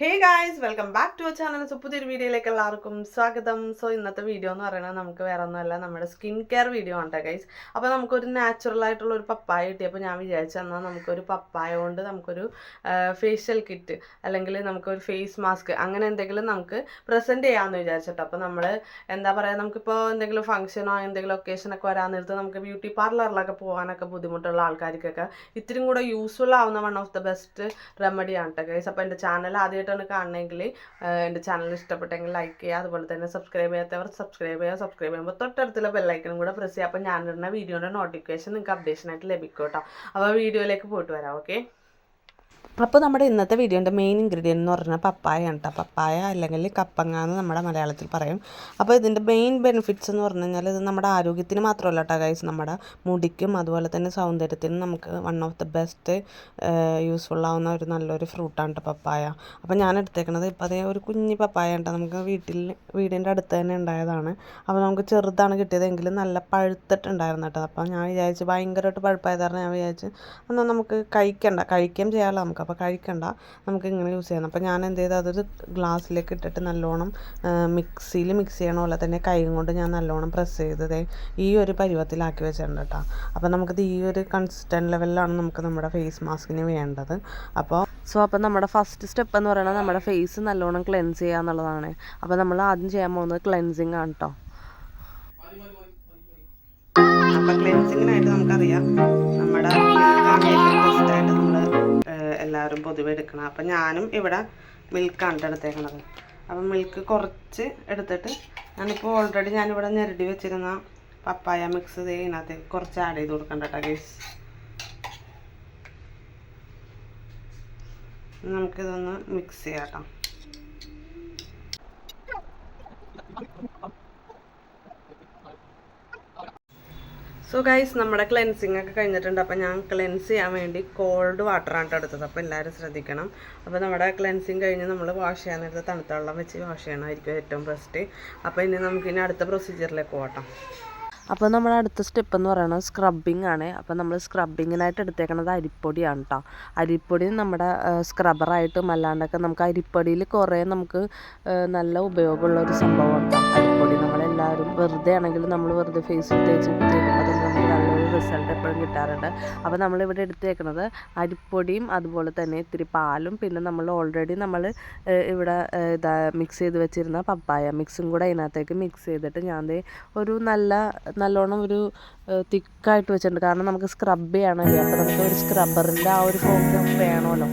Hey guys welcome back to channel so വീഡിയോയിലേക്ക് എല്ലാവർക്കും സ്വാഗതം. സോ ഇന്നത്തെ വീഡിയോ എന്ന് പറയുന്നത് നമുക്ക് വേറെ ഒന്നുമല്ല നമ്മുടെ സ്കിൻ കെയർ വീഡിയോ ആണ് ഗൈസ് അപ്പോൾ നമുക്കൊരു നാച്ചുറൽ ആയിട്ടുള്ള ഒരു പപ്പായ കിട്ടി. അപ്പോൾ ഞാൻ വിചാരിച്ചു എന്നാൽ നമുക്കൊരു പപ്പായ കൊണ്ട് നമുക്കൊരു ഫേഷ്യൽ കിറ്റ് അല്ലെങ്കിൽ നമുക്കൊരു ഫേസ് മാസ്ക് അങ്ങനെ എന്തെങ്കിലും നമുക്ക് പ്രസന്റ് ചെയ്യാമെന്ന് വിചാരിച്ചിട്ട്. അപ്പോൾ നമ്മൾ എന്താ പറയുക നമുക്കിപ്പോൾ എന്തെങ്കിലും ഫംഗ്ഷനോ എന്തെങ്കിലും ഒക്കേഷനൊക്കെ വരാൻ നേരത്ത് നമുക്ക് ബ്യൂട്ടി പാർലറിലൊക്കെ പോകാനൊക്കെ ബുദ്ധിമുട്ടുള്ള ആൾക്കാർക്കൊക്കെ ഇത്തിരി കൂടെ യൂസ്ഫുൾ ആവുന്ന വൺ ഓഫ് ദ ബെസ്റ്റ് റെമഡിയാണ് കേട്ടോ ഗൈസ് അപ്പോൾ എന്റെ ചാനൽ ആദ്യമായിട്ടാണ് കാണണമെങ്കിൽ എന്റെ ചാനൽ ഇഷ്ടപ്പെട്ടെങ്കിൽ ലൈക്ക് ചെയ്യുക. അതുപോലെ തന്നെ സബ്സ്ക്രൈബ് ചെയ്യാത്തവർ സബ്സ്ക്രൈബ് ചെയ്യുക. സബ്സ്ക്രൈബ് ചെയ്യുമ്പോൾ തൊട്ടടുത്തുള്ള ബെല്ലൈക്കനും കൂടെ പ്രസ് ചെയ്യുക. അപ്പോൾ ഞാനിടുന്ന വീഡിയോയുടെ നോട്ടിഫിക്കേഷൻ നിങ്ങൾക്ക് അപ്ഡേഷനായിട്ട് ലഭിക്കും കേട്ടോ. അപ്പോൾ വീഡിയോയിലേക്ക് പോയിട്ട് വരാം ഓക്കെ അപ്പോൾ നമ്മുടെ ഇന്നത്തെ വീഡിയോന്റെ മെയിൻ ഇൻഗ്രീഡിയന്റ് എന്ന് പറഞ്ഞാൽ പപ്പായയാണ് കേട്ടോ പപ്പായ അല്ലെങ്കിൽ കപ്പങ്ങ എന്ന് നമ്മുടെ മലയാളത്തിൽ പറയും. അപ്പോൾ ഇതിന്റെ മെയിൻ ബെനിഫിറ്റ്സ് എന്ന് പറഞ്ഞു കഴിഞ്ഞാൽ ഇത് നമ്മുടെ ആരോഗ്യത്തിന് മാത്രമല്ല കേട്ടോ ഗൈസ് നമ്മുടെ മുടിക്കും അതുപോലെ തന്നെ സൗന്ദര്യത്തിനും നമുക്ക് one of the best useful ആവുന്ന ഒരു നല്ലൊരു ഫ്രൂട്ടാണ് കേട്ടോ പപ്പായ. അപ്പോൾ ഞാൻ എടുത്തേക്കണത് ഇപ്പോൾ അതേ ഒരു കുഞ്ഞി പപ്പായ കേട്ടോ നമുക്ക് വീട്ടിൽ വീടിന്റെ അടുത്ത് തന്നെ ഉണ്ടായതാണ്. അപ്പോൾ നമുക്ക് ചെറുതാണ് കിട്ടിയതെങ്കിലും നല്ല പഴുത്തിട്ടുണ്ടായിരുന്നു കേട്ടോ അപ്പോൾ ഞാൻ വിചാരിച്ച് ഭയങ്കരമായിട്ട് പഴുപ്പായത് കാരണം ഞാൻ വിചാരിച്ച് എന്നാൽ നമുക്ക് കഴിക്കണ്ട. കഴിക്കുകയും ചെയ്യാമല്ലോ നമുക്ക്. അപ്പോൾ കഴിക്കണ്ട. നമുക്ക് ഇങ്ങനെ യൂസ് ചെയ്യണം അപ്പോൾ ഞാൻ എന്ത് ചെയ്തു? അതൊരു ഗ്ലാസ്സിലേക്ക് ഇട്ടിട്ട് നല്ലോണം മിക്സിയിൽ മിക്സ് ചെയ്യണ പോലെ തന്നെ കൈ കൊണ്ട് ഞാൻ നല്ലോണം പ്രസ് ചെയ്തത് ഈ ഒരു പരുവത്തിലാക്കി വെച്ചിട്ടുണ്ട് കേട്ടോ അപ്പോൾ നമുക്കിത് ഈ ഒരു കൺസിസ്റ്റന്റ് ലെവലിലാണ് നമുക്ക് നമ്മുടെ ഫേസ് മാസ്കിന് വേണ്ടത്. അപ്പോൾ സോ അപ്പോൾ നമ്മുടെ ഫസ്റ്റ് സ്റ്റെപ്പ് എന്ന് പറയുന്നത് നമ്മുടെ ഫേസ് നല്ലോണം ക്ലെൻസ് ചെയ്യുക എന്നുള്ളതാണ്. അപ്പോൾ നമ്മൾ ആദ്യം ചെയ്യാൻ പോകുന്നത് ക്ലെൻസിങ് ആണ് കേട്ടോ അപ്പോൾ ക്ലെൻസിങ്ങിനായിട്ട് നമുക്കറിയാം നമ്മുടെ എല്ലാവരും പൊതുവെ എടുക്കണം. അപ്പം ഞാനും ഇവിടെ മിൽക്കാണ് ട്ടോ എടുത്തേക്കണത്. അപ്പം മിൽക്ക് കുറച്ച് എടുത്തിട്ട് ഞാനിപ്പോൾ ഓൾറെഡി ഞാനിവിടെ ഞെരടി വെച്ചിരുന്ന പപ്പായ മിക്സ് ഇതിനകത്തേക്ക് കുറച്ച് ആഡ് ചെയ്ത് കൊടുക്കണ്ട കേട്ടോ ഗൈസ് നമുക്കിതൊന്ന് മിക്സ് ചെയ്യാം കേട്ടോ സോ ഗൈസ് നമ്മുടെ ക്ലെൻസിങ് ഒക്കെ കഴിഞ്ഞിട്ടുണ്ട്. അപ്പോൾ ഞാൻ ക്ലെൻസ് ചെയ്യാൻ വേണ്ടി കോൾഡ് വാട്ടറാണ് എടുത്തത്. അപ്പോൾ എല്ലാവരും ശ്രദ്ധിക്കണം. അപ്പോൾ നമ്മുടെ ക്ലെൻസിങ് കഴിഞ്ഞ് നമ്മൾ വാഷ് ചെയ്യാൻ നേരത്തെ തണുത്ത വെള്ളം വെച്ച് വാഷ് ചെയ്യണമായിരിക്കും ഏറ്റവും ബെസ്റ്റ് അപ്പോൾ ഇനി നമുക്ക് ഇനി അടുത്ത പ്രൊസീജിയറിലേക്ക് പോകട്ടോ അപ്പോൾ നമ്മുടെ അടുത്ത സ്റ്റെപ്പ് എന്ന് പറയുന്നത് സ്ക്രബിങ് ആണ്. അപ്പോൾ നമ്മൾ സ്ക്രബിങ്ങിനായിട്ട് എടുത്തേക്കുന്നത് അരിപ്പൊടിയാണ് കേട്ടോ അരിപ്പൊടി നമ്മുടെ സ്ക്രബറായിട്ടും അല്ലാണ്ടൊക്കെ നമുക്ക് അരിപ്പൊടിയിൽ കുറേ നമുക്ക് നല്ല ഉപയോഗമുള്ള ഒരു സംഭവമാണ് കേട്ടോ അരിപ്പൊടി നമ്മളെല്ലാവരും വെറുതെ ആണെങ്കിലും നമ്മൾ വെറുതെ ഫേസ് തേച്ച് തേക്കുമ്പോൾ നമുക്ക് റിസൾട്ട് എപ്പോഴും കിട്ടാറുണ്ട്. അപ്പോൾ നമ്മളിവിടെ എടുത്തേക്കുന്നത് അരിപ്പൊടിയും അതുപോലെ തന്നെ ഇത്തിരി പാലും പിന്നെ നമ്മൾ ഓൾറെഡി നമ്മൾ ഇവിടെ ഇതാ മിക്സ് ചെയ്ത് വെച്ചിരുന്ന പപ്പായ മിക്സും കൂടെ അതിനകത്തേക്ക് മിക്സ് ചെയ്തിട്ട് ഞാൻ ഒരു നല്ല നല്ലോണം ഒരു തിക്കായിട്ട് വെച്ചിട്ടുണ്ട്. കാരണം നമുക്ക് സ്ക്രബ് ചെയ്യണമല്ലോ അപ്പോൾ നമുക്ക് ഒരു സ്ക്രബ്ബറിന്റെ ആ ഒരു ഫോം വേണമല്ലോ.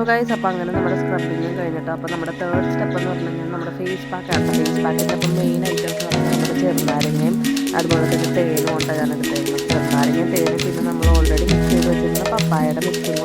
സോ ഗൈസ് അപ്പോൾ അങ്ങനെ നമ്മുടെ സ്ക്രബിങ്ങും കഴിഞ്ഞിട്ട് അപ്പോൾ നമ്മുടെ തേർഡ് സ്റ്റെപ്പ് എന്ന് പറഞ്ഞു കഴിഞ്ഞാൽ നമ്മുടെ ഫേസ് പാക്കാണ് ഫേസ് പാക്കിന്റെ അപ്പം മെയിൻ ഐറ്റംസ് പറഞ്ഞാൽ നമ്മുടെ ചെറുനാരങ്ങയും അതുപോലെ തന്നെ തേനും ഉണ്ടാകാനൊക്കെ തേനും ചെറുനാരങ്ങയും തേനും പിന്നെ നമ്മൾ ഓൾറെഡി മിക്സ് ചെയ്ത് വെച്ചിരുന്ന പപ്പായയുടെ മിക്സും